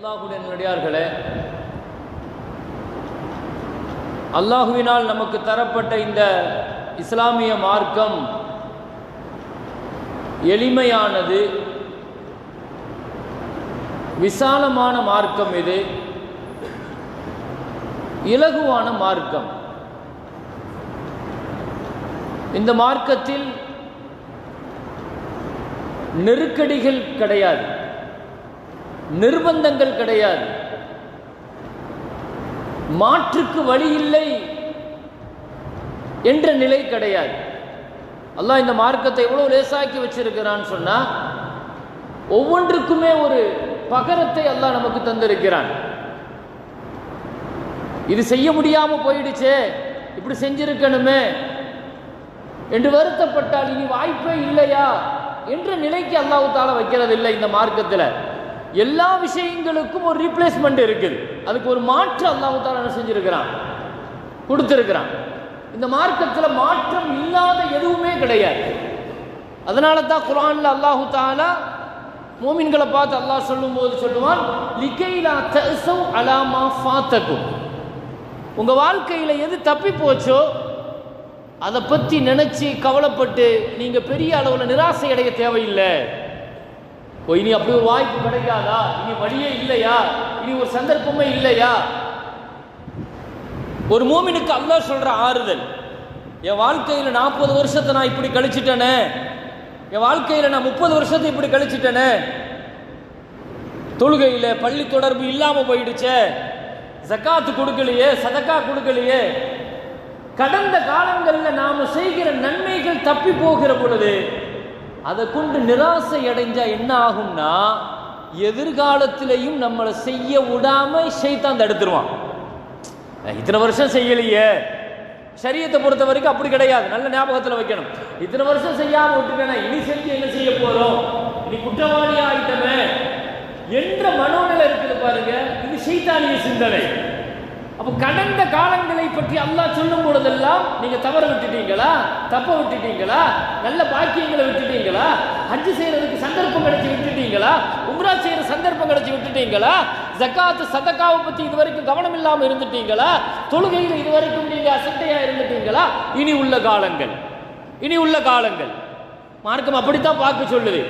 அல்லாஹுடைய நடிகார்களே அல்லாஹுவினால் நமக்கு தரப்பட்ட இந்த இஸ்லாமிய மார்க்கம் எளிமையானது விசாலமான மார்க்கம் இது இலகுவான மார்க்கம். இந்த மார்க்கத்தில் நெருக்கடிகள் கிடையாது. நிர்பந்தங்கள் கிடையாது. மாற்றுக்கு வழி இல்லை என்ற நிலை கிடையாது. அல்லாஹ் இந்த மார்க்கத்தை எவ்வளோ லேசாக்கி வச்சிருக்கிறான்னு சொன்னா ஒவ்வொன்றுக்குமே ஒரு பகரத்தை அல்லாஹ் நமக்கு தந்திருக்கிறான். இது செய்ய முடியாம போயிடுச்சே இப்படி செஞ்சிருக்கணுமே என்று வருத்தப்பட்டால் இனி வாய்ப்பே இல்லையா என்ற நிலைக்கு அல்லாஹு வைக்கிறது இல்லை இந்த மார்க்கத்தில். எல்லா விஷயங்களுக்கும் ஒரு ரீப்ளேஸ்மெண்ட் இருக்குது. அதுக்கு ஒரு மாற்று அல்லாஹால என்ன செஞ்சிருக்கிறான்? கொடுத்துருக்கிறான். இந்த மார்க்கத்தில் மாற்றம் இல்லாத எதுவுமே கிடையாது. அதனால தான் குரான்ல அல்லாஹு தாலா மோமின்களை பார்த்து அல்லாஹ் சொல்லும்போது சொல்லுவான் லிகைலா தஸவ் அலாமா ஃபாத்தக்கும் உங்க வாழ்க்கையில எது தப்பி போச்சோ அதை பற்றி நினைச்சு கவலைப்பட்டு நீங்க பெரிய அளவில் நிராசை அடைய தேவையில்லை. இனி அப்படி ஒரு வாய்ப்பு கிடைக்காதா? இனி வழியே இல்லையா? இனி ஒரு சந்தர்ப்பமே இல்லையா? ஒரு மூமினுக்கு அல்லாஹ் சொல்ற ஆறுதல் என் வாழ்க்கையில் நாற்பது வருஷத்தை நான் இப்படி கழிச்சிட்டேனே என் வாழ்க்கையில் நான் முப்பது வருஷத்தை இப்படி கழிச்சிட்டேனே தொழுகையில் பள்ளி தொடர்பு இல்லாமல் போயிடுச்சே ஜக்காத்து கொடுக்கலையே சதக்கா கொடுக்கலையே கடந்த காலங்களில் நாம் செய்கிற நன்மைகள் தப்பி போகிற பொழுது அதை கொண்டு நிராசை அடைஞ்சா என்ன ஆகும்னா எதிர்காலத்திலையும் நம்மளை செய்ய விடாம ஷைத்தான் தடுத்துருவான் இத்தனை வருஷம் செய்யலையே. சரியத்தை பொறுத்த வரைக்கும் அப்படி கிடையாது. நல்ல ஞாபகத்தில் வைக்கணும். இத்தனை வருஷம் செய்யாம விட்டுட்டேன் இனி செஞ்சு என்ன செய்ய போறோம்? இனி குற்றவாளி ஆகிட்டமே என்ற மனோநிலை இருக்குது பாருங்க. இது சைத்தானிய சிந்தனை. அப்போ கடந்த காலங்களை பற்றி அல்லாஹ் சொல்லும் பொழுதெல்லாம் நீங்க தவற விட்டுட்டீங்களா? தப்ப விட்டுட்டீங்களா? நல்ல பாக்கியங்களை விட்டுட்டீங்களா? ஹஜ்ஜு செய்யறதுக்கு சந்தர்ப்பம் கிடைச்சி விட்டுட்டீங்களா? உம்ரா செய்யற சந்தர்ப்பம் கிடைச்சி விட்டுட்டீங்களா? ஜக்காத்து சதக்காவை பத்தி இது வரைக்கும் கவனம் இல்லாமல் இருந்துட்டீங்களா? தொழுகையில் இது வரைக்கும் நீங்க அசட்டையா இருந்துட்டீங்களா? இனி உள்ள காலங்கள். இனி உள்ள காலங்கள். மார்க்கம் அப்படித்தான் பார்க்க சொல்லுது.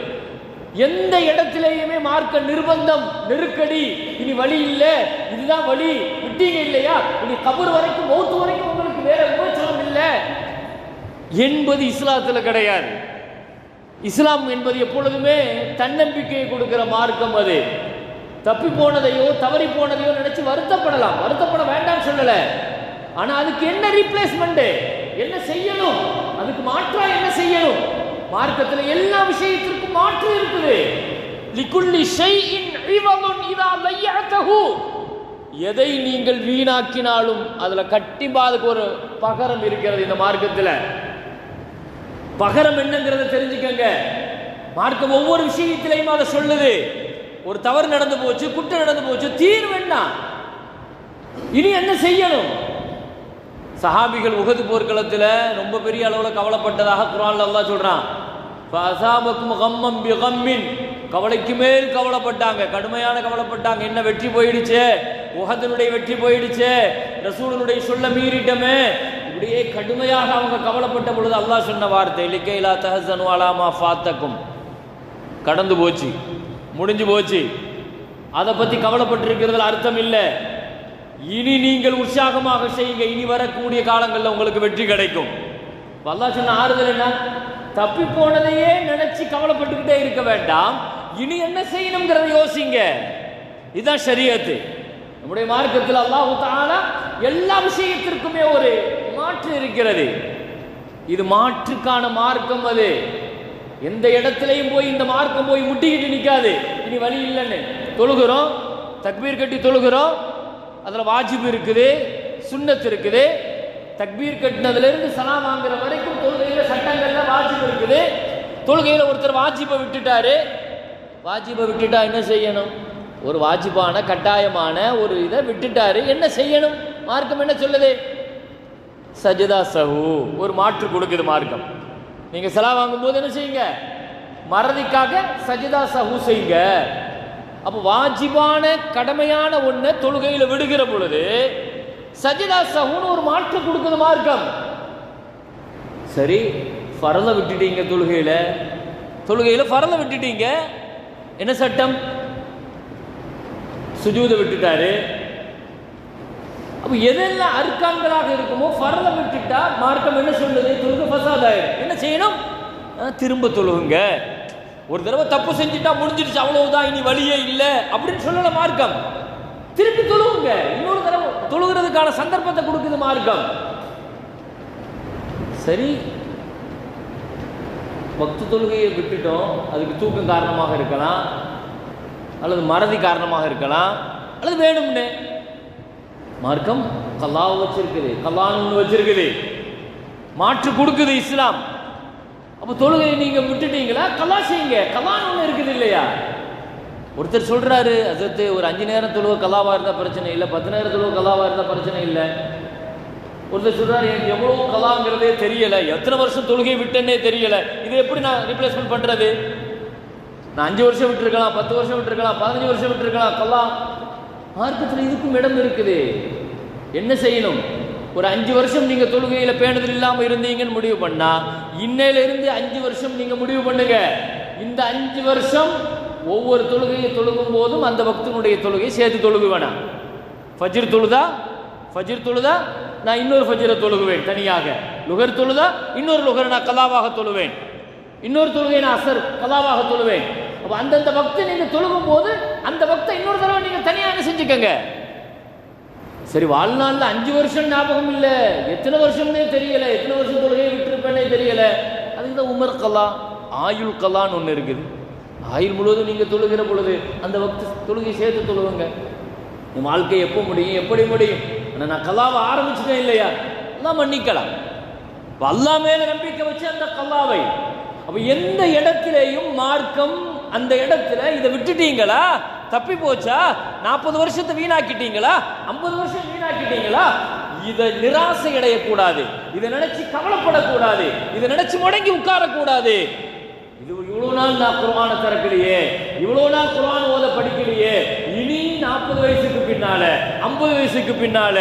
எந்த இடத்திலேயுமே மார்க்க நிர்பந்தம் நெருக்கடி இனி வழி இல்லை. இதுதான் வழி. விட்டீங்க இல்லையா? இனி கபர் வரைக்கும் மௌத்து வரைக்கும் உங்களுக்கு வேற விமோச்சனம் இல்லை. என்பது இஸ்லாத்துல கிடையாது. இஸ்லாம் என்பது எப்பொழுதுமே தன்னம்பிக்கையை கொடுக்கிற மார்க்கம் அது. தப்பி போனதையோ தவறி போனதையோ நினைச்சு வருத்தப்படலாம். வருத்தப்பட வேண்டாம்னு சொல்லல. ஆனா அதுக்கு என்ன ரீப்ளேஸ்மெண்ட் என்ன செய்யணும்? அதுக்கு மாற்றா என்ன செய்யணும்? மார்க்கத்தில் எல்லா விஷயத்திற்கும் மாற்று இருக்குது. லிகுல்லி ஷைஇன் இவதுன் இதா லையஅதஹு. எதை நீங்கள் வீணாக்கினாலும் அதுல கட்டிப்பா ஒரு பகரம் இருக்கிறது இந்த மார்க்கத்தில். பகரம் என்னங்கிறத தெரிஞ்சுக்கங்க. மார்க்கம் ஒவ்வொரு விஷயத்திலையும் அதை சொல்லுது. ஒரு தவறு நடந்து போச்சு குற்றம் நடந்து போச்சு தீர்வு என்ன? இனி என்ன செய்யணும்? சஹாபிகள் உகது போர்க்களத்தில் ரொம்ப பெரிய அளவில் கவலைப்பட்டதாக குரான் அல்லாஹ் சொல்றான். கவலைக்கு மேல் கவலைப்பட்டாங்க கடுமையான கவலைப்பட்டாங்க. என்ன வெற்றி போயிடுச்சே? உகதனுடைய வெற்றி போயிடுச்சே. ரசூலனுடைய சொல்ல மீறிட்டமே. இப்படியே கடுமையாக அவங்க கவலைப்பட்ட பொழுது அல்லாஹ் சொன்ன வார்த்தை லிக்கைலா தஹசன் வாலாமா ஃபாத்தக்கும். கடந்து போச்சு முடிஞ்சு போச்சு. அதை பற்றி கவலைப்பட்டிருக்கிறதுல அர்த்தம் இல்லை. இனி நீங்கள் உற்சாகமாக செய்யுங்க. இனி வரக்கூடிய காலங்களில் உங்களுக்கு வெற்றி கிடைக்கும். வல்லா சொன்ன ஆறுதல் என்ன? தப்பி போனதையே நினைச்சு கவலைப்பட்டுக்கிட்டே இருக்க வேண்டாம். இனி என்ன செய்யணுங்கிறத யோசிங்க. இதுதான் சரியத்து நம்முடைய மார்க்கத்தில் அல்லாஹு தானா எல்லா விஷயத்திற்குமே ஒரு மாற்று இருக்கிறது. இது மாற்றுக்கான மார்க்கம் அது. எந்த இடத்துலையும் போய் இந்த மார்க்கம் போய் முட்டிக்கிட்டு நிற்காது இனி வழி இல்லைன்னு. தொழுகிறோம் தக்பீர் கட்டி தொழுகிறோம் அதில் வாஜிப் இருக்குது சுண்ணத்து இருக்குது. தக்பீர் கட்டினதுலேருந்து சலாம் வாங்குற வரைக்கும் தொழுகையில் சட்டங்கள்ல வாஜிப் இருக்குது. தொழுகையில் ஒருத்தர் வாஜிப்பை விட்டுட்டாரு. வாஜிப்பை விட்டுட்டா என்ன செய்யணும்? ஒரு வாஜிப்பான கட்டாயமான ஒரு இதை விட்டுட்டாரு. என்ன செய்யணும்? மார்க்கம் என்ன சொல்லுது? சஜிதா சஹு. ஒரு மாற்று கொடுக்குது மார்க்கம். நீங்க செலா வாங்கும்போது என்ன செய்யுங்க? மறதிக்காக சஜிதா சஹு செய்யுங்க. அப்போ வாஜிபான கடமையான ஒன்றை தொழுகையில் விடுகிற பொழுது சஜிதா சகுனு ஒரு மாற்று கொடுக்குது மார்க்கம் சரி ஃபரலை விட்டுட்டீங்க தொழுகையில். தொழுகையில் ஃபரலை விட்டுட்டீங்க. என்ன சட்டம்? சுஜூதை விட்டுட்டாரு. அப்போ எதெல்லாம் அர்க்கான்களாக இருக்குமோ ஃபரலை விட்டுட்டா மார்க்கம் என்ன சொல்லுது? தொழுகை ஃபசாதாயிரும் என்ன செய்யணும்? திரும்ப தொழுகுங்க. ஒரு தடவை தப்பு செஞ்சுட்டா முடிஞ்சிடுச்சு அவ்வளவுதான் இனி வழியே இல்லை அப்படின்னு சொல்லல மார்க்கம். திருப்பி தொழுவுங்க. இன்னொரு தடவை தொழுகிறதுக்கான சந்தர்ப்பத்தை கொடுக்குது மார்க்கம் சரி பக்து தொழுகையை விட்டுட்டோம். அதுக்கு தூக்கம் காரணமாக இருக்கலாம். அல்லது மறதி காரணமாக இருக்கலாம். அல்லது வேணும்னு. மார்க்கம் கல்லாவை வச்சிருக்குது. கல்லான்னு வச்சிருக்குது. மாற்று கொடுக்குது இஸ்லாம். அப்போ தொழுகையை நீங்க விட்டுட்டீங்களா? கல்லா செய்யுங்க. கல்லான்னு ஒன்று இருக்குது இல்லையா? ஒருத்தர் சொல்றாரு அதற்கு ஒரு அஞ்சு நேரம் தொழுவ கல்லாவா இருந்தா பிரச்சனை இல்லை பத்து நேரம் தொழுவ கல்லாவா இருந்தா பிரச்சனை இல்லை. ஒருத்தர் சொல்றாரு எனக்கு எவ்வளவு கலாங்கிறதே தெரியல எத்தனை வருஷம் தொழுகை விட்டேன்னே தெரியல இதை எப்படி நான் ரிப்ளேஸ்மெண்ட் பண்றது? நான் அஞ்சு வருஷம் விட்டுருக்கலாம் பத்து வருஷம் விட்டுருக்கலாம் பதினஞ்சு வருஷம் விட்டுருக்கலாம் கலாம் மார்க்கத்தில் இதுக்கும் இடம் இருக்குது. என்ன செய்யணும்? ஒரு அஞ்சு வருஷம் நீங்க தொழுகையில பேணுதல் இல்லாம இருந்தீங்கன்னு முடிவு பண்ணா இன்னையில இருந்து அஞ்சு வருஷம் நீங்க முடிவு பண்ணுங்க. இந்த அஞ்சு வருஷம் ஒவ்வொரு தொழுகையை தொழுகும் போதும் அந்த பக்தனுடைய தொழுகையை சேர்த்து தொழுகு வேணாம் ஃபஜ்ர் தொழுதா? ஃபஜிர் தொழுதா? நான் இன்னொரு ஃபஜ்ரை தொழுகுவேன் தனியாக. லுகர் தொழுதா? இன்னொரு லுகர் நான் கலாவாக தொழுவேன். இன்னொரு தொழுகை நான் அசர் கலாவாக தொழுவேன். அப்போ அந்தந்த பக்தை நீங்கள் தொழுகும் போது அந்த பக்தை இன்னொரு தடவை நீங்கள் தனியாக செஞ்சுக்கோங்க. செஞ்சுக்கங்க சரி வாழ்நாளில் அஞ்சு வருஷம் ஞாபகம் இல்லை. எத்தனை வருஷம்னே தெரியல. எத்தனை வருஷம் தொழுகையை விட்டுருப்பேனே தெரியல. அதுக்கு தான் உமர் கலா ஆயுள் கலான்னு ஒன்று இருக்குது. ஆயுள் முழுவதும் நீங்க தொழுகிற பொழுது அந்த வக்து தொழுகை சேர்த்து தொழுவுங்க. உன் வாழ்க்கை எப்போ முடியும் எப்படி முடியும்? ஆனால் நான் கலாவை ஆரம்பிச்சுட்டேன் இல்லையா? எல்லாம் மன்னிக்கலாம் அப்ப மேல நம்பிக்கை வச்சு அந்த கல்லாவை. அப்ப எந்த இடத்திலேயும் மார்க்கம் அந்த இடத்துல இதை விட்டுட்டீங்களா? தப்பி போச்சா? நாற்பது வருஷத்தை வீணாக்கிட்டீங்களா? ஐம்பது வருஷம் வீணாக்கிட்டீங்களா? இதை நிராசை அடையக்கூடாது இதை நினைச்சு கவலைப்படக்கூடாது. இதை நினைச்சு முடங்கி உட்காரக்கூடாது. இது இவ்வளவு நாள் நான் குர்ஆனை திறக்கலையே இவ்வளவு நாள் குரான் ஓத படிக்கலையே இனி நாற்பது வயசுக்கு பின்னால ஐம்பது வயசுக்கு பின்னால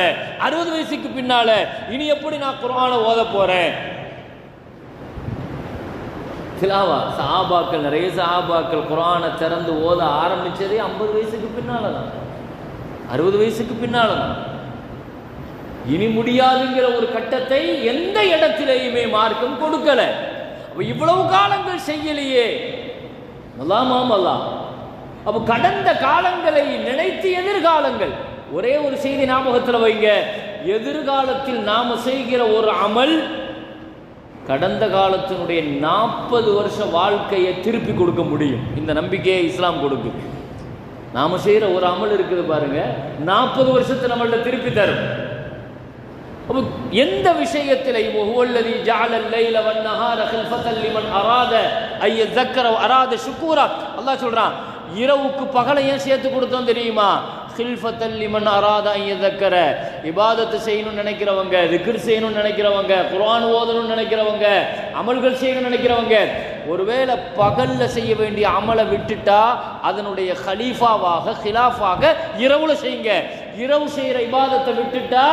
அறுபது வயசுக்கு பின்னால இனி எப்படி நான் குர்ஆனை ஓத போறேன்? சிலாவா சாபாக்கள் நிறைய சாபாக்கள் குரானை திறந்து ஓத ஆரம்பிச்சதே ஐம்பது வயசுக்கு பின்னால தான் அறுபது வயசுக்கு பின்னால தான் இனி முடியாதுங்கிற ஒரு கட்டத்தை எந்த இடத்திலேயுமே மார்க்கம் கொடுக்கல. அப்ப இவ்வளவு காலங்கள் செய்யலையே. அல்லாமாம் அல்லா அப்ப கடந்த காலங்களை நினைத்து எதிர்காலங்கள். ஒரே ஒரு செய்தி ஞாபகத்தில் வைங்க. எதிர்காலத்தில் நாம செய்கிற ஒரு அமல் கடந்த காலத்தினுடைய நாற்பது வருஷ வாழ்க்கையை திருப்பி கொடுக்க முடியும். இந்த நம்பிக்கையை இஸ்லாம் கொடுக்கு. நாம செய்கிற ஒரு அமல் இருக்குது பாருங்க. நாற்பது வருஷத்தை நம்மள்கிட்ட திருப்பி தரும். எந்த விஷயத்திலையும் ஒவ்வொல்லதி ஜாலல் லைல வன்னஹார ஹில்ஃபதல் லிமன் அராத ஐய தக்கர அராத ஷுக்கூரா? அல்லாஹ் சொல்கிறான் இரவுக்கு பகலையும் சேர்த்து கொடுத்தோம் தெரியுமா? ஹில்ஃபத்தல்லிமன் அராதா தக்கர இபாதத்து செய்யணும்னு நினைக்கிறவங்க திக்ர் செய்யணும்னு நினைக்கிறவங்க குரான் ஓதணும்னு நினைக்கிறவங்க அமல்கள் செய்யணும்னு நினைக்கிறவங்க ஒருவேளை பகலில் செய்ய வேண்டிய அமலை விட்டுட்டா அதனுடைய ஹலீஃபாவாக ஹிலாஃபாக இரவுல செய்யுங்க. இரவு செய்கிற இபாதத்தை விட்டுட்டா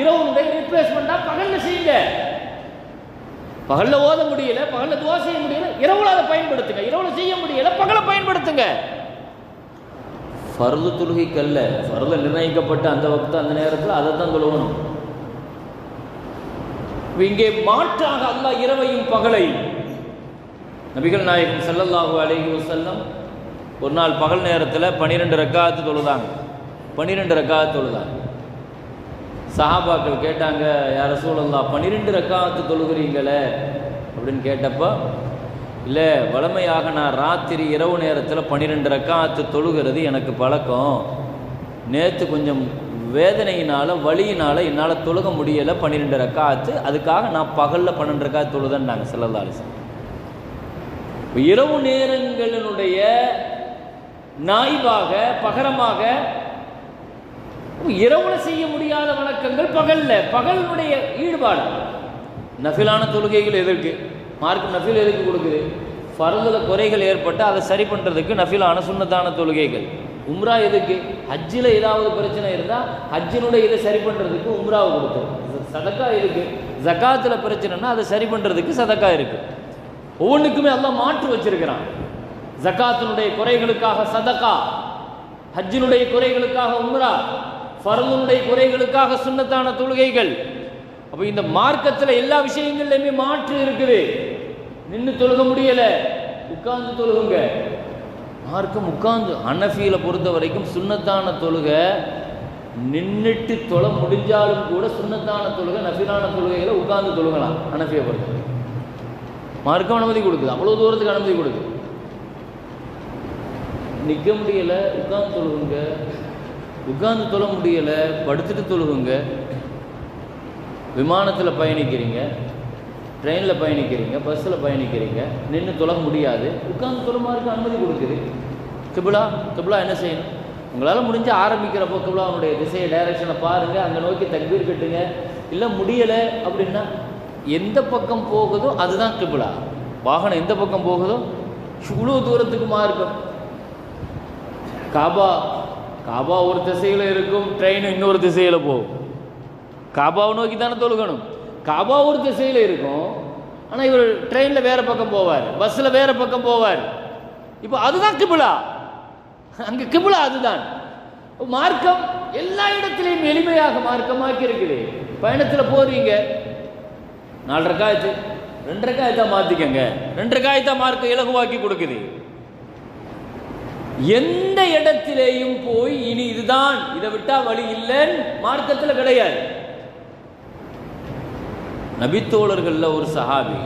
இரவுடைய ரிப்ளேஸ்மெண்ட்டாக பகலில் செய்யுங்க. பகலில் ஓத முடியல பகலில் துவா செய்ய முடியல இரவுல அதை பயன்படுத்துங்க. இரவுல செய்ய முடியல பகலை பயன்படுத்துங்க. ஃபர்து தொழுகைக்கல்ல ஃபர்ல நிர்ணயிக்கப்பட்ட அந்த வக்து அந்த நேரத்தில் அதை தான் தொழுகணும் இங்கே மாற்றாக அல்லாஹ் இரவையும் பகலை நபிகள் நாயகம் செல்லல்லாஹு அலைஹி செல்லம் ஒரு நாள் பகல் நேரத்தில் பன்னிரெண்டு ரக்காத்து தொழுதாங்க. பன்னிரெண்டு ரக்காத்து தொழுதாங்க. சஹாபாக்கள் கேட்டாங்க யார சூழல்லா பன்னிரெண்டு ரக்காத்து தொழுகிறீங்களே? அப்படின்னு கேட்டப்போ இல்லை வளமையாக நான் ராத்திரி இரவு நேரத்தில் பன்னிரெண்டு ரக்காத்து தொழுகிறது எனக்கு பழக்கம். நேற்று கொஞ்சம் வேதனையினால் வலியினால் என்னால் தொழுக முடியலை பன்னிரெண்டு ரக்காத்து. அதுக்காக நான் பகலில் பன்னெண்டு ரக்காத்து தொழுதேன்னாங்க ஸல்லல்லாஹு இரவு நேரங்களினுடைய நாய்வாக பகரமாக இரவுல செய்ய முடியாத வணக்கங்கள் பகல்ல. பகலுடைய ஈடுபாடு. நஃபிலான தொழுகைகள் எதற்கு மார்க் நஃபில் எதுக்கு கொடுக்குது. ஃபர்துல குறைகள் ஏற்பட்டு அதை சரி பண்ணுறதுக்கு நஃபிலான சுன்னத்தான தொழுகைகள். உம்ரா எதுக்கு? ஹஜ்ஜில் ஏதாவது பிரச்சனை இருந்தால் ஹஜ்ஜினுடைய இதை சரி பண்ணுறதுக்கு உம்ராவை கொடுத்துரும் சதக்கா இருக்குது ஜக்காத்தில் பிரச்சனைனா அதை சரி பண்ணுறதுக்கு சதக்கா இருக்குது ஒவ்வொன்றுக்குமே எல்லாம் மாற்று வச்சிருக்கிறான். ஜக்காத்தினுடைய குறைகளுக்காக சதக்கா ஹஜ்ஜினுடைய குறைகளுக்காக உம்ரா ஃபர்லுனுடைய குறைகளுக்காக சுன்னத்தான தொழுகைகள். அப்போ இந்த மார்க்கத்தில் எல்லா விஷயங்கள்லையுமே மாற்று இருக்குது. நின்று தொழுக முடியல. உட்கார்ந்து தொழுகுங்க. மார்க்கம் உட்கார்ந்து அனஃபியில பொறுத்த வரைக்கும் சுண்ணத்தான தொழுகை நின்றுட்டு தொழ முடிஞ்சாலும் கூட சுண்ணத்தான தொழுகை நஃபிலான தொழுகைகளை உட்கார்ந்து தொழுகலாம் அனஃபியை பொறுத்த வரைக்கும். மார்க்கம் அனுமதி கொடுக்குது அவ்வளோ தூரத்துக்கு அனுமதி கொடுக்குது. நிற்க முடியல உட்கார்ந்து தொழுகுங்க. உட்கார்ந்து தொழ முடியல படுத்துட்டு தொழுகுங்க. விமானத்தில் பயணிக்கிறீங்க. ட்ரெயினில் பயணிக்கிறீங்க பஸ்ஸில் பயணிக்கிறீங்க நின்று தொழ முடியாது. உட்காந்து தொழுமாருக்கு அனுமதி கொடுக்குது. கிபிலா கிபிலா என்ன செய்யணும்? உங்களால் முடிஞ்ச ஆரம்பிக்கிறப்போ கிபிலாவுடைய திசையை டைரக்ஷனை பாருங்கள் அங்கே நோக்கி தக்பீர் கட்டுங்க. இல்லை முடியலை அப்படின்னா எந்த பக்கம் போகுதோ அதுதான் கிபிலா. வாகனம் எந்த பக்கம் போகுதோ இவ்வளோ தூரத்துக்கு மார்க்கம் காபா காபா ஒரு திசையில் இருக்கும் ட்ரெயின் இன்னொரு திசையில் போகும். காபாவை நோக்கி தானே தொழுகணும். கபா ஒரு திசையில் இருக்கும். ஆனால் இவர் ட்ரெயினில் வேறு பக்கம் போவார். பஸ்ஸில் வேறு பக்கம் போவார். இப்போ அதுதான் கிபிளா அங்கே கிபிளா அதுதான். மார்க்கம் எல்லா இடத்திலையும் எளிமையாக மார்க்கமாக்கி இருக்குது. பயணத்தில் போறீங்க. நாலரை காயத்து ரெண்டரை காயத்தா மாற்றிக்கங்க ரெண்டரை காயத்தா மார்க்கம் இலகுவாக்கி கொடுக்குது. எந்த இடத்திலேயும் போய் இனி இதுதான். இதை விட்டா வழி இல்லைன்னு மார்க்கத்தில் கிடையாது. நபித்தோழர்களில் ஒரு சஹாபி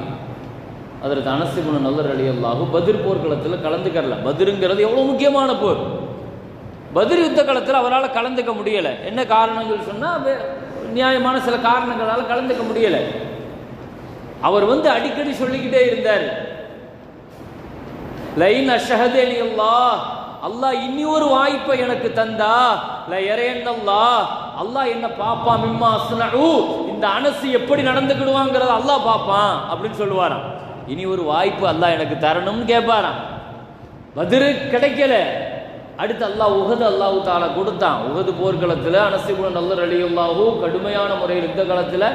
அதற்கு அனசிபுன நல்லர் அலி அல்லாஹு பதிர் போர்க்களத்தில் கலந்துக்கரல பதிருங்கிறது எவ்வளோ முக்கியமான போர். பதிர் யுத்த காலத்தில் அவரால் கலந்துக்க முடியலை. என்ன காரணங்கள் சொன்னால் நியாயமான சில காரணங்களால் கலந்துக்க முடியலை. அவர் வந்து அடிக்கடி சொல்லிக்கிட்டே இருந்தார். லைன் அஷஹதே அல்லாஹ் அல்லாஹ் இன்னி ஒரு வாய்ப்பை எனக்கு தந்தா ல இறையன்னல்லா அல்லாஹ் என்ன பாப்பான் மிம்மா அஸ்னஹு இந்த அனசு எப்படி நடந்துக்கிடுவாங்கிறத அல்லாஹ் பாப்பான் அப்படின்னு சொல்லுவாராம். இனி ஒரு வாய்ப்பு அல்லாஹ் எனக்கு தரணும்னு கேட்பாராம். பதிரு கிடைக்கல. அடுத்து அல்லாஹ் உகது அல்லாஹு தாலா கொடுத்தான். உகது போர்க்களத்தில் அனசிபுன் நல்லர் அலியுல்லாஹூ கடுமையான முறையில் இந்த காலத்தில்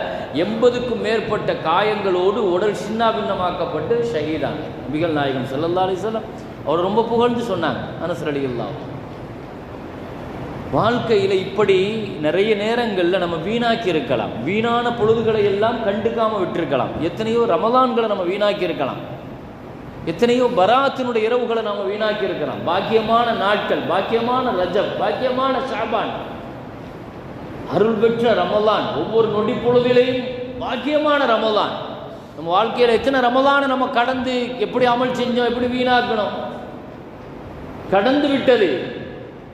எண்பதுக்கும் மேற்பட்ட காயங்களோடு உடல் சின்னாபின்னமாக்கப்பட்டு ஷஹீதாங்க நபிகள் நாயகம் செல்லல்லா அலிசல்லாம் அவர் ரொம்ப புகழ்ந்து சொன்னாங்க அனசர் அலியுல்லாஹூ வாழ்க்கையில் இப்படி நிறைய நேரங்களில் நம்ம வீணாக்கி இருக்கலாம் வீணான பொழுதுகளை எல்லாம் கண்டுக்காமல் விட்டிருக்கலாம். எத்தனையோ ரமதான்களை நம்ம வீணாக்கி இருக்கலாம் எத்தனையோ பராத்தினுடைய இரவுகளை நாம் வீணாக்கி இருக்கிறோம் பாக்கியமான நாட்கள் பாக்கியமான ரஜப் பாக்கியமான ஷாபான். அருள் பெற்ற ரமலான் ஒவ்வொரு நொடி பொழுதிலையும் பாக்கியமான ரமலான். நம்ம வாழ்க்கையில் எத்தனை ரமலானை நம்ம கடந்து எப்படி அமல் செஞ்சோம் எப்படி வீணாக்கணும்? கடந்து விட்டது.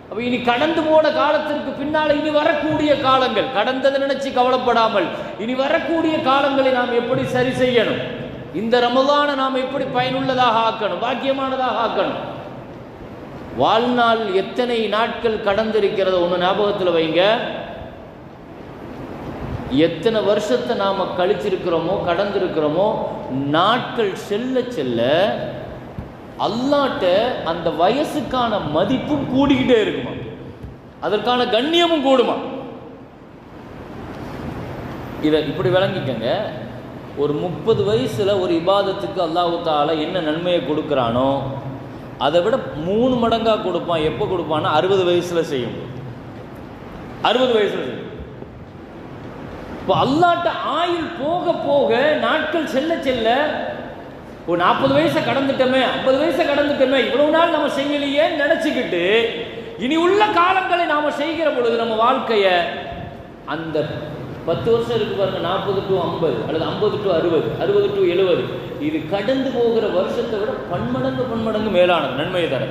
அப்ப இனி கடந்து போன காலத்திற்கு பின்னால் இனி வரக்கூடிய காலங்கள். கடந்ததை நினைச்சு கவலைப்படாமல் இனி வரக்கூடிய காலங்களை நாம் எப்படி சரி செய்யணும்? இந்த ரமதானை நாம் எப்படி பயனுள்ளதாக ஆக்கணும்? பாக்கியமானதாக ஆக்கணும்? வாழ்நாள் எத்தனை நாட்கள் கடந்திருக்கிறத ஒன்று ஞாபகத்தில் வைங்க. எத்தனை வருஷத்தை நாம் கழிச்சிருக்கிறோமோ கடந்திருக்கிறோமோ நாட்கள் செல்ல செல்ல அல்லாட்ட அந்த வயசுக்கான மதிப்பும் கூடிக்கிட்டே இருக்குமா? அதற்கான கண்ணியமும் கூடுமா? இதை இப்படி விளங்கிக்கங்க. ஒரு முப்பது வயசுல ஒரு இபாதத்துக்கு அல்லாஹு தால என்ன நன்மையை கொடுக்குறானோ அதை விட மூணு மடங்கா கொடுப்பான். எப்போ கொடுப்பான்னா அறுபது வயசுல செய்யும். அறுபது வயசுல செய்யும். இப்போ அல்லாட்ட ஆயுள் போக போக நாட்கள் செல்ல செல்ல ஒரு நாற்பது வயசை கடந்துட்டோமே ஐம்பது வயசை கடந்துட்டோமே இவ்வளவு நாள் நம்ம செய்யலையே நினைச்சுக்கிட்டு இனி உள்ள காலங்களை நாம செய்கிற பொழுது நம்ம வாழ்க்கைய அந்த பத்து வருஷம் இருக்கு பாருங்க நாற்பது டு ஐம்பது அல்லது ஐம்பது டு அறுபது அறுபது டு எழுபது இது கடந்து போகிற வருஷத்தை விட பன்மடங்கு பன்மடங்கு மேலானது நன்மையை தர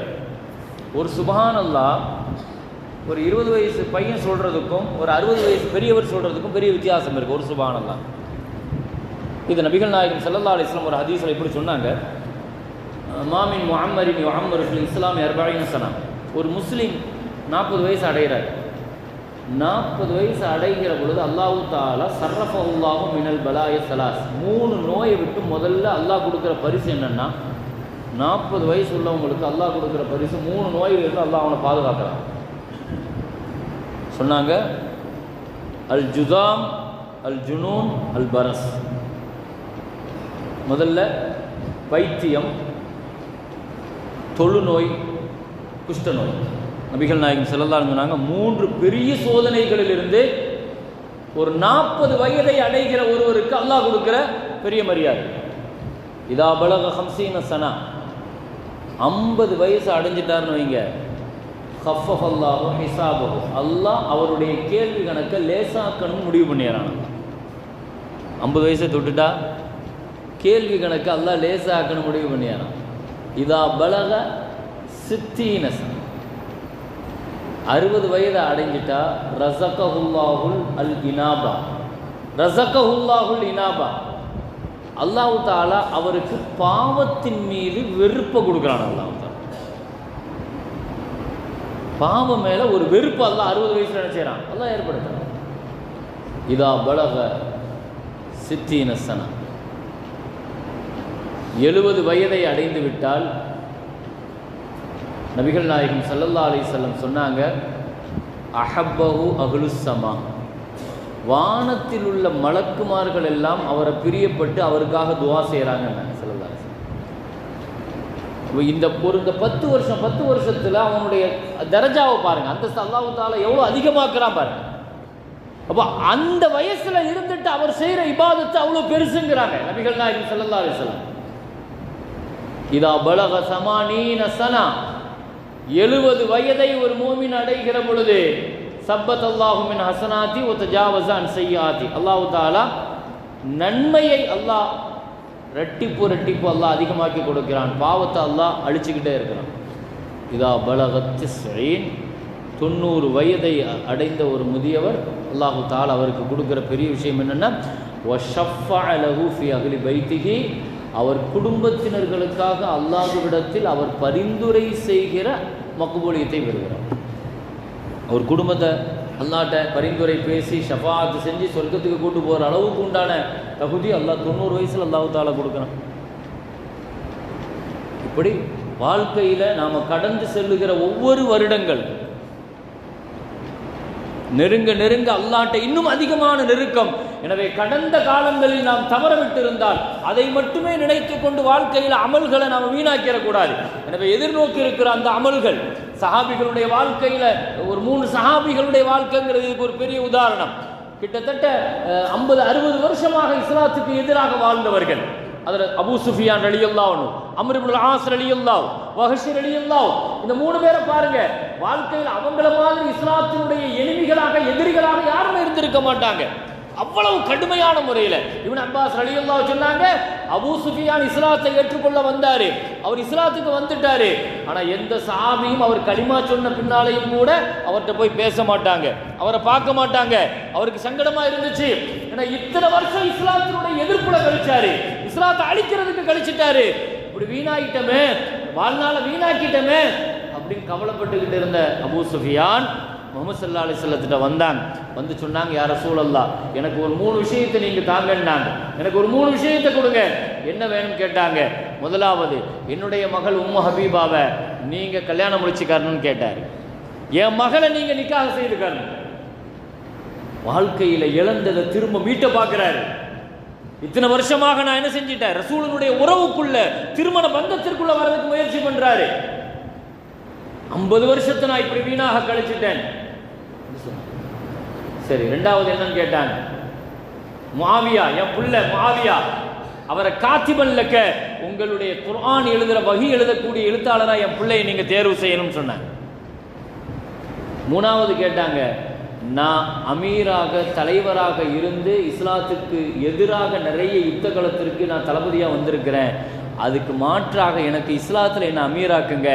ஒரு சுபஹானல்லா ஒரு இருபது வயசு பையன் சொல்றதுக்கும் ஒரு அறுபது வயசு பெரியவர் சொல்றதுக்கும் பெரிய வித்தியாசம் இருக்கு ஒரு சுபஹானல்லா. இது நபிகள் நாயகம் சல்லா அலிஸ்லாம் ஒரு ஹதீஸில் இப்படி சொன்னாங்க. மாமின் முஹம்மரின் முஹம்மர் இஸ்லாம் அர்பாயின் சலாம் ஒரு முஸ்லீம் நாற்பது வயசு அடைகிறார். நாற்பது வயசு அடைகிற பொழுது அல்லாஹு தாலா சர்ரஃபுல்லாஹும் மினல் பலாய சலாஸ். மூணு நோயை விட்டு முதல்ல அல்லாஹ் கொடுக்குற பரிசு என்னென்னா நாற்பது வயசு உள்ளவங்களுக்கு அல்லாஹ் கொடுக்குற பரிசு மூணு நோய்களுக்கு அல்லாஹ் அவனை பாதுகாக்கிறான். சொன்னாங்க அல் ஜுதாம் அல் ஜுனூன் அல் பரஸ் முதல்ல வைத்தியம் தொழுநோய் குஷ்டநோய். நபிகள் நாயகம் செல்லலாம் சொன்னாங்க மூன்று பெரிய சோதனைகளிலிருந்து ஒரு நாற்பது வயதை அடைகிற ஒருவருக்கு அல்லாஹ் கொடுக்கிற பெரிய மரியாதை. இதா பலக ஹம்சீன சனா. ஐம்பது வயசு அடைஞ்சிட்டாருன்னு வைங்க. ஹஃபஃப் ஹிசாபோ அல்லாஹ் அவருடைய கேள்வி கணக்கை லேசாக்கணும் முடிவு பண்ணிடுறான். ஐம்பது வயசை தொட்டுட்டா கேள்வி கணக்கு எல்லாம் லேசாக்கணும் முடிவு பண்ணிடுறான் இதா பலக சித்தீனஸ் அறுபது வயது அடைஞ்சிட்டா ரசகஹுல்லாஹுல் அல் இனாபா. ரசகஹுல்லாஹுல் இனாபா. அல்லாஹு தாலா அவருக்கு பாவத்தின் மீது வெறுப்பை கொடுக்குறான் அல்லாஹு தாலா பாவம் மேல ஒரு வெறுப்பு எல்லாம் அறுபது வயசுல என்ன எல்லாம் ஏற்படுத்துறான். இதா பலக சித்தீனசனா எழுபது வயதை அடைந்து விட்டால் நபிகள் நாயகம் சல்லல்லா அலிசல்லம் சொன்னாங்க அஹப்பஹு அகுலுசமா வானத்தில் உள்ள மலக்குமார்கள் எல்லாம் அவரை பிரியப்பட்டு அவருக்காக துவா செய்கிறாங்க சல்லல்லா அலி இந்த ஒரு இந்த பத்து வருஷம் பத்து வருஷத்தில் அவனுடைய தரஜாவை பாருங்க அந்த அல்லாஹு தாலா எவ்வளோ அதிகமாக்குறான் பாருங்க. அப்போ அந்த வயசுல இருந்துட்டு அவர் செய்கிற இபாதத்தை அவ்வளோ பெருசுங்கிறாங்க நபிகள் நாயகம் சல்லல்லா செல்லம் இதா பலக சமானீன சனா. எழுபது வயதை ஒரு மோமின் அடைகிற பொழுது சப்பத் அல்லாஹுமின் ஹசனாத்தி ஒத்த ஜாவசான் செய்யாதி அல்லாஹு தாலா நன்மையை அல்லாஹ் ரெட்டிப்பு ரெட்டிப்பு அல்லாஹ் அதிகமாக்கி கொடுக்கிறான். பாவத்தை அல்லாஹ் அழிச்சுக்கிட்டே இருக்கிறான். இதா பலகத்து ஸ்ரீன் தொண்ணூறு வயதை அடைந்த ஒரு முதியவர் அல்லாஹு தால் அவருக்கு கொடுக்குற பெரிய விஷயம் என்னென்னா ஒஷஃபா அலஹூஃபி அகலி பைத்திகி அவர் குடும்பத்தினர்களுக்காக அல்லாஹுவிடத்தில் அவர் பரிந்துரை செய்கிற மக்குபூலியத்தை பெறுகிறார். அவர் குடும்பத்தை அல்லாட்ட பரிந்துரை பேசி ஷஃபாத்து செஞ்சு சொர்க்கத்துக்கு கூட்டு போகிற அளவுக்கு உண்டான தகுதி அல்லாஹ் தொண்ணூறு வயசில் அல்லாஹு தாலா கொடுக்குறான். இப்படி வாழ்க்கையில் நாம் கடந்து செல்லுகிற ஒவ்வொரு வருடங்கள் நெருங்க நெருங்க அல்லாட்ட இன்னும் அதிகமான நெருக்கம். எனவே கடந்த காலங்களில் நாம் தவறவிட்டிருந்தால் அதை மட்டுமே நினைத்து கொண்டு வாழ்க்கையில் அமல்களை நாம் வீணாக்கிடக்கூடாது. எனவே எதிர்நோக்கி இருக்கிற அந்த அமல்கள் சஹாபிகளுடைய வாழ்க்கையில ஒரு மூணு சஹாபிகளுடைய வாழ்க்கைங்கிறது இதுக்கு ஒரு பெரிய உதாரணம். கிட்டத்தட்ட ஐம்பது அறுபது வருஷமாக இஸ்லாத்துக்கு எதிராக வாழ்ந்தவர்கள். அதில் அபு சுஃபியான் அலியுல்லாவும் அம்ருபுல் ஆஸ் அலியுல்லாவும் வஹஷி அலியுல்லாவும் இந்த மூணு பேரை பாருங்க. வாழ்க்கையில் அவங்கள மாதிரி இஸ்லாத்தினுடைய எளிமைகளாக எதிரிகளாக யாருமே இருந்திருக்க மாட்டாங்க. அவ்வளவு கடுமையான முறையில். இவன் அப்பாஸ் ரலியல்லாஹு சொன்னாங்க அபு சுஃபியான் இஸ்லாத்தை ஏற்றுக்கொள்ள வந்தாரு. அவர் இஸ்லாத்துக்கு வந்துட்டாரு. ஆனா எந்த சாமியும் அவர் களிமா சொன்ன பின்னாலையும் கூட அவர்கிட்ட போய் பேச மாட்டாங்க. அவரை பார்க்க மாட்டாங்க. அவருக்கு சங்கடமா இருந்துச்சு. ஏன்னா இத்தனை வருஷம் இஸ்லாத்தினுடைய எதிர்ப்புல கழிச்சாரு. இஸ்லாத்தை அழிக்கிறதுக்கு கழிச்சிட்டாரு. இப்படி வீணாகிட்டமே வாழ்நாள வீணாக்கிட்டமே. அப்படின்னு கவலைப்பட்டுக்கிட்டு இருந்த அபூ சுஃபியான் முகமது சல்லா அலிஸ்லத்திட்ட வந்தாங்க வந்து சொன்னாங்க யார சூழல்லா எனக்கு ஒரு மூணு விஷயத்தை நீங்கள் தாங்கன்னாங்க. எனக்கு ஒரு மூணு விஷயத்தை கொடுங்க. என்ன வேணும்னு கேட்டாங்க? முதலாவது என்னுடைய மகள் உம்மு ஹபீபாவை நீங்கள் கல்யாணம் முடிச்சுக்காரணும்னு கேட்டார். என் மகளை நீங்கள் நிக்காக செய்துக்காரணும் வாழ்க்கையில் இழந்ததை திரும்ப மீட்ட பார்க்குறாரு இத்தனை வருஷமாக நான் என்ன செஞ்சிட்டேன்? ரசூலனுடைய உறவுக்குள்ள திருமண பந்தத்திற்குள்ள வர்றதுக்கு முயற்சி பண்றாரு. ஐம்பது வருஷத்தை நான் இப்படி வீணாக கழிச்சிட்டேன். சரி ரெண்டாவது என்னன்னு கேட்டாங்க. மாவியா என் புள்ள மாவியா அவரை காத்திபன் லக்க உங்களுடைய குர்ஆன் எழுதுற வகி எழுதக்கூடிய எழுத்தாளராக என் பிள்ளையை நீங்க தேர்வு செய்யணும்னு சொன்னாங்க. மூணாவது கேட்டாங்க நான் அமீராக தலைவராக இருந்து இஸ்லாத்துக்கு எதிராக நிறைய யுத்த களத்திற்கு நான் தளபதியாக வந்திருக்கிறேன். அதுக்கு மாற்றாக எனக்கு இஸ்லாத்தில் என்ன அமீராக்குங்க?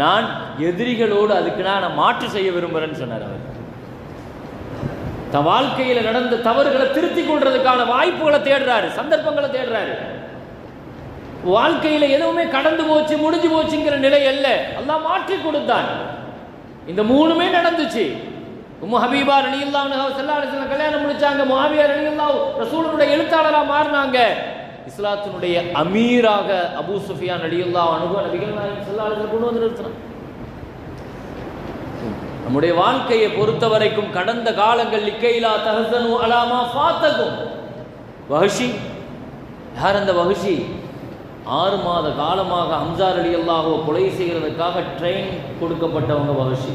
நான் எதிரிகளோடு அதுக்கு நான் மாற்று செய்ய விரும்புகிறேன்னு சொன்னார் அவர். தன் வாழ்க்கையில் நடந்த தவறுகளை திருத்திக் கொள்றதுக்கான வாய்ப்புகளை தேடுறாரு சந்தர்ப்பங்களை தேடுறாரு. வாழ்க்கையில எதுவுமே கடந்து போச்சு முடிஞ்சு போச்சுங்கிற நிலை அல்ல. அல்லாஹ் மாற்றி கொடுத்தான். இந்த மூணுமே நடந்துச்சு. உம்மு ஹபீபா ரலியல்லாஹு செல்லா கல்யாணம் முடிச்சாங்க. முஆவியா ரலியல்லாஹு ரசூலனுடைய எழுத்தாளராக மாறினாங்க. இஸ்லாத்தினுடைய அமீராக அபு சுஃபியான் நடிகல்லா அனுபவ நபிகள் நாயகம் செல்லாளர்கள் கொண்டு வந்து நிறுத்தினான் நம்முடைய வாழ்க்கையை பொறுத்த வரைக்கும் கடந்த காலங்கள் லிக்கைலா தஹசனு அலாமா ஃபாத்தகும். வஹஷி யார் அந்த வஹஷி? ஆறு மாத காலமாக ஹம்சார் அலி அல்லாஹோ கொலை செய்கிறதுக்காக ட்ரெயின் கொடுக்கப்பட்டவங்க வஹஷி.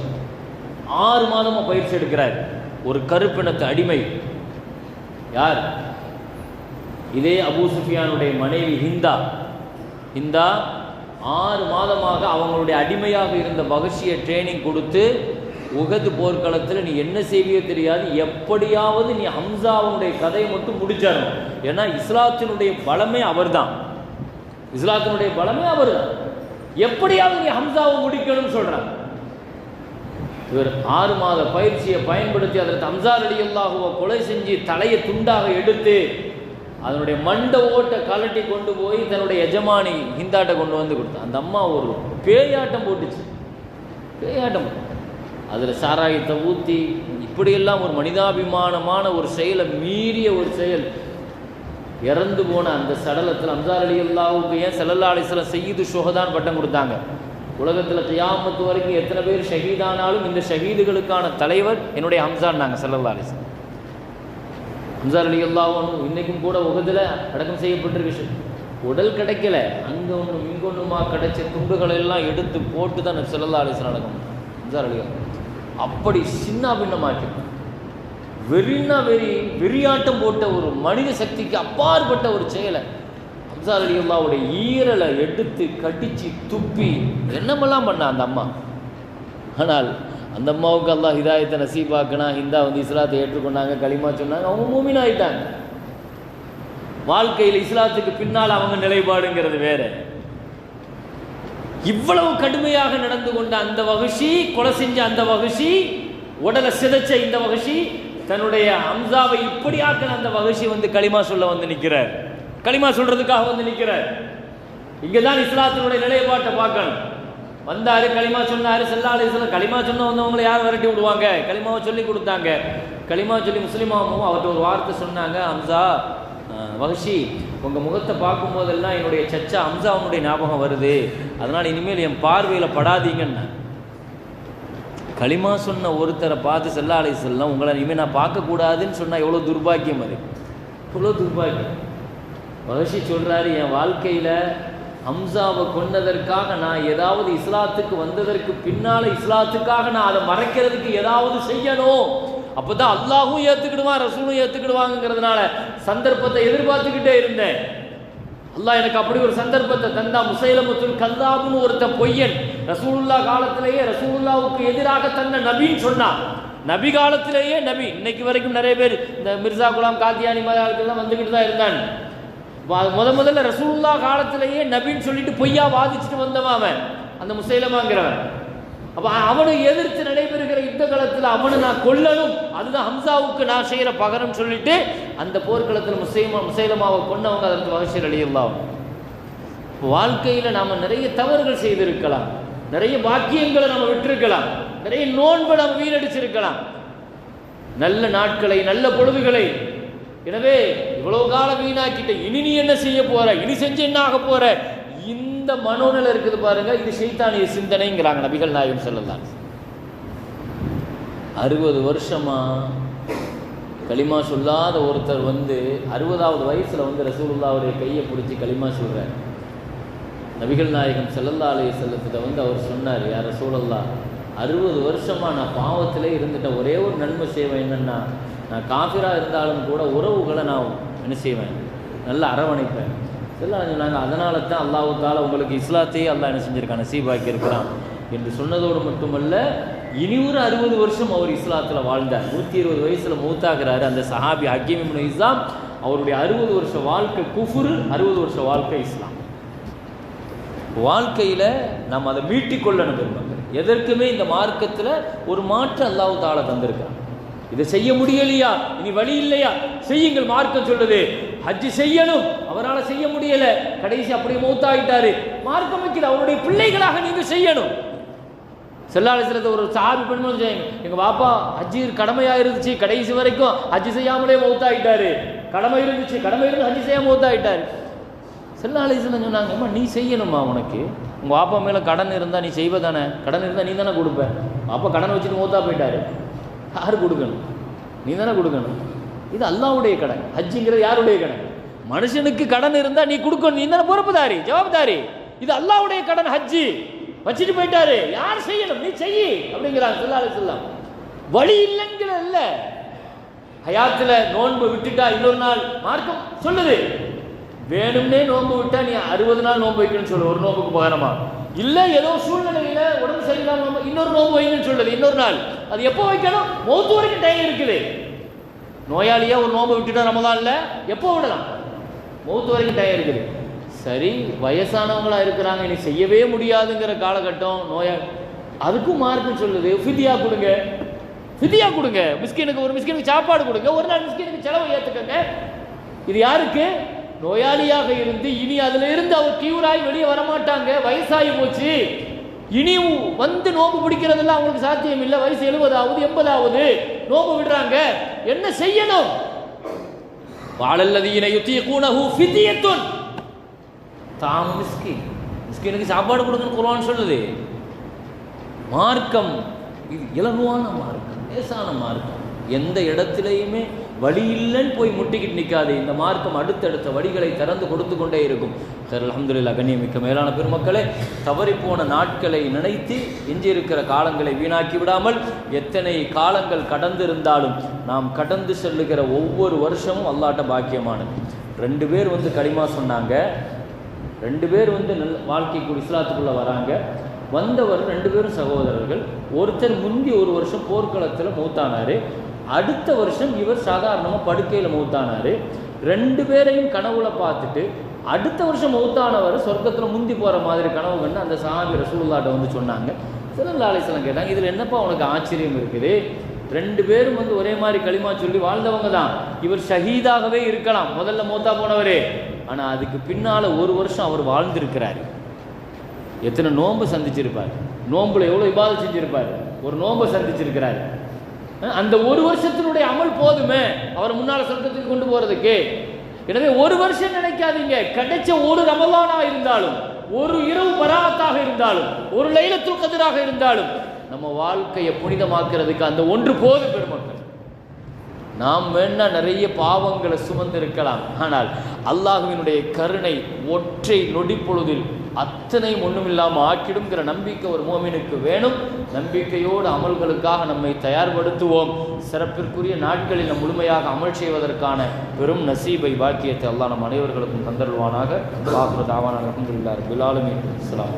ஆறு மாதமாக பயிற்சி எடுக்கிறார். ஒரு கருப்பினத்து அடிமை. யார்? இதே அபூ சுஃபியானுடைய மனைவி ஹிந்தா. ஹிந்தா ஆறு மாதமாக அவங்களுடைய அடிமையாக இருந்த மகிழ்ச்சியை ட்ரைனிங் கொடுத்து உகது போர்க்களத்தில் நீ என்ன செய்வியோ தெரியாது எப்படியாவது நீ ஹம்சாவுடைய கதையை மட்டும் முடிச்சிடணும். ஏன்னா இஸ்லாத்தினுடைய பலமே அவர்தான். இஸ்லாத்தினுடைய பலமே அவர்தான். எப்படியாவது நீ ஹம்சாவை முடிக்கணும்னு சொல்றாங்க இவர் ஆறு மாத பயிற்சியை பயன்படுத்தி அதற்கு அம்சார் அலி அல்லாஹுவை கொலை செஞ்சு தலையை துண்டாக எடுத்து அதனுடைய மண்ட ஓட்டை கலட்டி கொண்டு போய் தன்னுடைய எஜமானி ஹிந்தாட்டை கொண்டு வந்து கொடுத்தான். அந்த அம்மா ஒரு பேயாட்டம் போட்டுச்சு. பேயாட்டம் அதில் சாராயத்தை ஊற்றி இப்படியெல்லாம் ஒரு மனிதாபிமானமான ஒரு செயலை மீறிய ஒரு செயல். இறந்து போன அந்த சடலத்தில் அம்சார் அலி அல்லாவுக்கு ஏன் செல்லல்லா அலிஸ்லாம் செய்யுது சுகதான் பட்டம் கொடுத்தாங்க. உலகத்தில் கியாமத்து வரைக்கும் எத்தனை பேர் ஷஹீதானாலும் இந்த ஷஹீதுகளுக்கான தலைவர் என்னுடைய ஹம்சான்னாங்க செல்லல்லா அலிஸ்லாம் ஹம்சார் அலி அல்லாவும் இன்னைக்கும் கூட உகதில் அடக்கம் செய்யப்பட்டிருக்கு உடல் கிடைக்கல அங்கே ஒன்று இங்கொன்றுமா கிடைச்ச துண்டுகளை எல்லாம் எடுத்து போட்டு தான் செல்லல்லா அலிஸ்லாம் நடக்கும் ஹம்சார் அலி அப்படி சின்ன பின்னமாக்கி வெறினா வெறி வெறியாட்டம் போட்ட ஒரு மனித சக்திக்கு அப்பாற்பட்ட ஒரு செயலை ஹம்சார் அலி அல்லாவுடைய ஈரலை எடுத்து கடித்து துப்பி என்னமெல்லாம் பண்ண அந்த அம்மா? ஆனால் அந்த அம்மாவுக்கு அல்லா ஹிதாயத்தை நசீபாக்கினா ஹிந்தா வந்து இஸ்லாத்தை ஏற்றுக்கொண்டாங்க களிமா சொன்னாங்க அவங்க மூமின் ஆயிட்டாங்க. வாழ்க்கையில் இஸ்லாத்துக்கு பின்னால் அவங்க நிலைப்பாடுங்கிறது வேற. இவ்வளவு கடுமையாக நடந்து கொண்ட அந்த வகுஷி கொலை செஞ்ச அந்த வகுஷி உடலை சிதைச்ச இந்த வகுஷி தன்னுடைய அம்சாவை இப்படி ஆக்கின அந்த வகுஷி வந்து களிமா சொல்ல வந்து நிற்கிறார் களிமா சொல்றதுக்காக வந்து நிற்கிறார் இங்கதான் இஸ்லாத்தினுடைய நிலைப்பாட்டை பார்க்கணும். வந்தாரு களிமா சொன்னாரு செல்லா அலிஸ்லாம் களிமா சொன்ன வந்தவங்களை யார் விரட்டி விடுவாங்க? களிமாவை சொல்லி கொடுத்தாங்க. களிமா சொல்லி முஸ்லீமாவும் அவர்கிட்ட ஒரு வார்த்தை சொன்னாங்க அம்சா வஹஷி உங்கள் முகத்தை பார்க்கும்போதெல்லாம் என்னுடைய சச்சா அம்சா அவனுடைய ஞாபகம் வருது. அதனால் இனிமேல் என் பார்வையில் படாதீங்கன்னு. களிமா சொன்ன ஒருத்தரை பார்த்து செல்லா அலை உங்களை இனிமேல் நான் பார்க்கக்கூடாதுன்னு சொன்னால் எவ்வளோ துர்பாக்கியம் அது? எவ்வளோ துர்பாக்கியம். வஹஷி சொல்கிறாரு என் வாழ்க்கையில் ஹம்சாவை கொண்டதற்காக நான் ஏதாவது இஸ்லாத்துக்கு வந்ததற்கு பின்னால இஸ்லாத்துக்காக நான் அதை மறைக்கிறதுக்கு ஏதாவது செய்யணும். அப்பதான் அல்லாஹும் ஏத்துக்கிடுவான் ரசூலும் ஏத்துக்கிடுவாங்கிறதுனால சந்தர்ப்பத்தை எதிர்பார்த்துக்கிட்டே இருந்தேன். அல்லாஹ் எனக்கு அப்படி ஒரு சந்தர்ப்பத்தை தந்தா. முசைலமுத்துல் கல்லாபுன்னு ஒருத்த பொய்யன் ரசூலுல்லா காலத்திலேயே ரசூலுல்லாவுக்கு எதிராக தந்த நபின்னு சொன்னான். நபி காலத்திலேயே நபி. இன்னைக்கு வரைக்கும் நிறைய பேர் இந்த மிர்சா குலாம் காத்தியானி மதாளுக்கெல்லாம் வந்துக்கிட்டு தான் இருந்தான் முத முதல்ல ரசூல்லா காலத்திலேயே நபின்னு சொல்லிட்டு பொய்யா வாதிச்சுட்டு வந்தவன் அவன். அந்த முசைலமாங்கிறவன். அப்போ அவனை எதிர்த்து நடைபெறுகிற யுத்த காலத்தில் அவனை நான் கொல்லணும். அதுதான் ஹம்சாவுக்கு நான் செய்கிற பகரம் சொல்லிட்டு அந்த போர்க்களத்தில் முசைமா முசைலமாவை கொண்டவங்க அதற்கு வகசீர் அழியலாம் வாழ்க்கையில் நாம் நிறைய தவறுகள் செய்திருக்கலாம். நிறைய பாக்கியங்களை நம்ம விட்டிருக்கலாம். நிறைய நோன்பை நம்ம வீணடிச்சிருக்கலாம். நல்ல நாட்களை நல்ல பொழுதுகளை எனவே இவ்வளவு காலம் வீணாக்கிட்ட இனி நீ என்ன செய்ய போற? இனி செஞ்சு என்ன ஆக போற? இந்த மனோநிலை இருக்குது பாருங்க. இது சைத்தானிய சிந்தனைங்கிறாங்க நபிகள் நாயகம் செல்லலாம் அறுபது வருஷமா களிமா சொல்லாத ஒருத்தர் வந்து அறுபதாவது வயசுல வந்து ரசூலுல்லாவுடைய கையை பிடிச்சி களிமா சொல்றார். நபிகள் நாயகம் செல்லல்லா அலைய செல்லத்திட்ட வந்து அவர் சொன்னார் யார் ரசூலல்லா அறுபது வருஷமா நான் பாவத்திலே இருந்துட்டேன். ஒரே ஒரு நன்மை செய்வேன் என்னன்னா நான் காஃபிரா இருந்தாலும் கூட உறவுகளை நான் என்ன செய்வேன்? நல்லா அரவணைப்பேன். எல்லாம் சொன்னாங்க. அதனால தான் அல்லாஹு உங்களுக்கு இஸ்லாத்தையே அல்லாஹ் என்ன செஞ்சுருக்கான் நசீபாக்கி இருக்கிறான் என்று சொன்னதோடு மட்டுமல்ல இனி ஒரு அறுபது வருஷம் அவர் இஸ்லாத்தில் வாழ்ந்தார். நூற்றி இருபது வயசில் மூத்தாகிறாரு. அந்த சஹாபி ஹக்கீம் இப்னு இஸ்லாம் அவருடைய அறுபது வருஷ வாழ்க்கை குஃபுரு அறுபது வருஷ வாழ்க்கை இஸ்லாம். வாழ்க்கையில் நம்ம அதை மீட்டிக்கொள்ளணும் பெருமக்கள். எதற்குமே இந்த மார்க்கத்தில் ஒரு மாற்று அல்லாஹ் தாள தந்திருக்கான் இதை செய்ய முடியலையா? இனி வழி இல்லையா? செய்யுங்கள் மார்க்கம் சொல்லுது ஹஜ்ஜி செய்யணும். அவரால் செய்ய முடியல. கடைசி அப்படியே மூத்தாயிட்டாரு. மார்க்கம் வைக்கிறது. அவருடைய பிள்ளைகளாக நீங்க செய்யணும். செல்லாலயத்தில் ஒரு சாபி பெண்மணி செய்யுங்க எங்க பாப்பா ஹஜ்ஜி கடமையா இருந்துச்சு கடைசி வரைக்கும் ஹஜ்ஜி செய்யாமலே மௌத்தாயிட்டாரு. கடமை இருந்துச்சு. கடமை இருந்து ஹஜ்ஜி செய்யாமல் மௌத்தாயிட்டாரு. செல்லா சொன்னாங்க அம்மா நீ செய்யணுமா உனக்கு. உங்கள் பாப்பா மேலே கடன் இருந்தால் நீ செய்வ தானே கடன் இருந்தால் நீ தானே கொடுப்ப. அப்பா கடன் வச்சுட்டு மூத்தா போயிட்டாரு. யார் கொடுக்கணும்? நீ தானே கொடுக்கணும். இது அல்லாவுடைய கடன். ஹஜ்ஜிங்கிறது யாருடைய கடன்? மனுஷனுக்கு கடன் இருந்தால் நீ கொடுக்கணும். நீ தானே பொறுப்புதாரி ஜவாப்தாரி. இது அல்லாவுடைய கடன் ஹஜ்ஜி. வச்சுட்டு போயிட்டாரு. யார் செய்யணும்? நீ செய்யி அப்படிங்கிறான் சொல்லாத சொல்லாம் வழி இல்லைங்கிற இல்லை. ஹயாத்தில் நோன்பு விட்டுட்டா இன்னொரு நாள் மார்க்கம் சொல்லுது. வேணும்னே நோன்பு விட்டா நீ அறுபது நாள் நோன்பு வைக்கணும்னு சொல்லு ஒரு நோம்புக்கு பகரமா இல்ல ஏதோ சூழ்நிலையில உடம்பு சரியில்லாம நோன்பு இன்னொரு நோன்பு வைக்கணும்னு சொல்லுது இன்னொரு நாள். அது எப்போ வைக்கணும்? மௌத்து வரைக்கும் டைம் இருக்குது. நோயாளியா ஒரு நோம்பு விட்டுட்டா நம்ம தான் இல்லை எப்போ விடலாம்? மௌத்து வரைக்கும் டைம் இருக்குது. சரி வயசானவங்களா இருக்கிறாங்க இனி செய்யவே முடியாதுங்கிற காலகட்டம் நோயா அதுக்கும் மார்க்கு சொல்லுது. ஃபிதியா கொடுங்க. ஃபிதியா கொடுங்க. மிஸ்கினுக்கு ஒரு மிஸ்கினுக்கு சாப்பாடு கொடுங்க. ஒரு நாள் மிஸ்கினுக்கு செலவை ஏத்துக்கங்க. இது யாருக்கு? நோயாளியாக இருந்து இனி அதுல இருந்து அவர் கியூராய் வெளியே வரமாட்டாங்க. வயசாகி போச்சு. இனி வந்து நோம்பு பிடிக்கிறதெல்லாம் அவங்களுக்கு சாத்தியம் இல்லை. வயசு எழுபதாவது எண்பதாவது. நோம்பு விடுறாங்க. என்ன செய்யணும்? வாழல்லதீன யுத்தியகூனஹு ஃபிதியத்துன் தாம் மிஸ்கின். மிஸ்கினுக்கு சாப்பாடு கொடுக்கணும் குரான் சொல்லுது. மார்க்கம் இது இலகுவான மார்க்கம் லேசான மார்க்கம். எந்த இடத்திலையுமே வழி இல்லைன்னு போய் முட்டிக்கிட்டு நிற்காது இந்த மார்க்கம் அடுத்தடுத்த வழிகளை திறந்து கொடுத்து கொண்டே இருக்கும். சார் அலமதுல்லா கண்ணியமிக்க மேலான பெருமக்களே தவறிப்போன நாட்களை நினைத்து எஞ்சியிருக்கிற காலங்களை வீணாக்கி விடாமல் எத்தனை காலங்கள் கடந்து இருந்தாலும் நாம் கடந்து செல்லுகிற ஒவ்வொரு வருஷமும் அல்லாட்ட பாக்கியமானது. ரெண்டு பேர் வந்து களிமா சொன்னாங்க. ரெண்டு பேர் வந்து நல் வாழ்க்கைக்குள் இஸ்லாத்துக்குள்ளே வராங்க. வந்தவர் ரெண்டு பேரும் சகோதரர்கள். ஒருத்தர் முந்தி ஒரு வருஷம் போர்க்களத்தில் மூத்தானார். அடுத்த வருஷம் இவர் சாதாரணமாக படுக்கையில் மூத்தானார் ரெண்டு பேரையும் கனவுல பார்த்துட்டு அடுத்த வருஷம் மௌத்தானவர் சொர்க்கத்தில் முந்தி போகிற மாதிரி கனவு கண்டு அந்த சாமி ரசூல்லாட்ட வந்து சொன்னாங்க. சிலர் ஆலேசலம் கேட்டாங்க இதில் என்னப்பா உனக்கு ஆச்சரியம் இருக்குது? ரெண்டு பேரும் வந்து ஒரே மாதிரி களிமா சொல்லி வாழ்ந்தவங்க தான். இவர் ஷஹீதாகவே இருக்கலாம் முதல்ல மூத்தா போனவரே. ஆனால் அதுக்கு பின்னால் ஒரு வருஷம் அவர் வாழ்ந்திருக்கிறார். எத்தனை நோன்பு சந்திச்சிருப்பார். நோன்புல எவ்வளோ இபாதம் செஞ்சுருப்பார். ஒரு நோன்பை சந்திச்சிருக்கிறார். அந்த ஒரு வருஷத்தினுடைய அமல் போதுமே. அவர் முன்னால சொர்க்கத்துக்கு கொண்டு போறதுக்கு. எனவே ஒரு வருஷம் நினைக்காதீங்க. கிடைச்ச ஒரு ரமலானா இருந்தாலும் ஒரு இரவு பராத்தாக இருந்தாலும் ஒரு லைலத்துல் கதிராக இருந்தாலும் நம்ம வாழ்க்கையை புனிதமாக்குறதுக்கு அந்த ஒன்று போதும் பெருமக்கள். நாம் வேணா நிறைய பாவங்களை சுமந்திருக்கலாம். ஆனால் அல்லாஹுவினுடைய கருணை ஒற்றை நொடி பொழுதில் அத்தனையும் ஒன்றுமில்லாமல் ஆக்கிடுங்கிற நம்பிக்கை ஒரு மோமினுக்கு வேணும். நம்பிக்கையோடு அமல்களுக்காக நம்மை தயார்படுத்துவோம். சிறப்பிற்குரிய நாட்களில் நம் முழுமையாக அமல் செய்வதற்கான பெரும் நசீபை பாக்கியத்தை எல்லாம் நம் அனைவர்களுக்கும் தந்தருவானாக வாக்குறது ஆவான அலமதுல்லார் பிலாலுமே இஸ்லாம்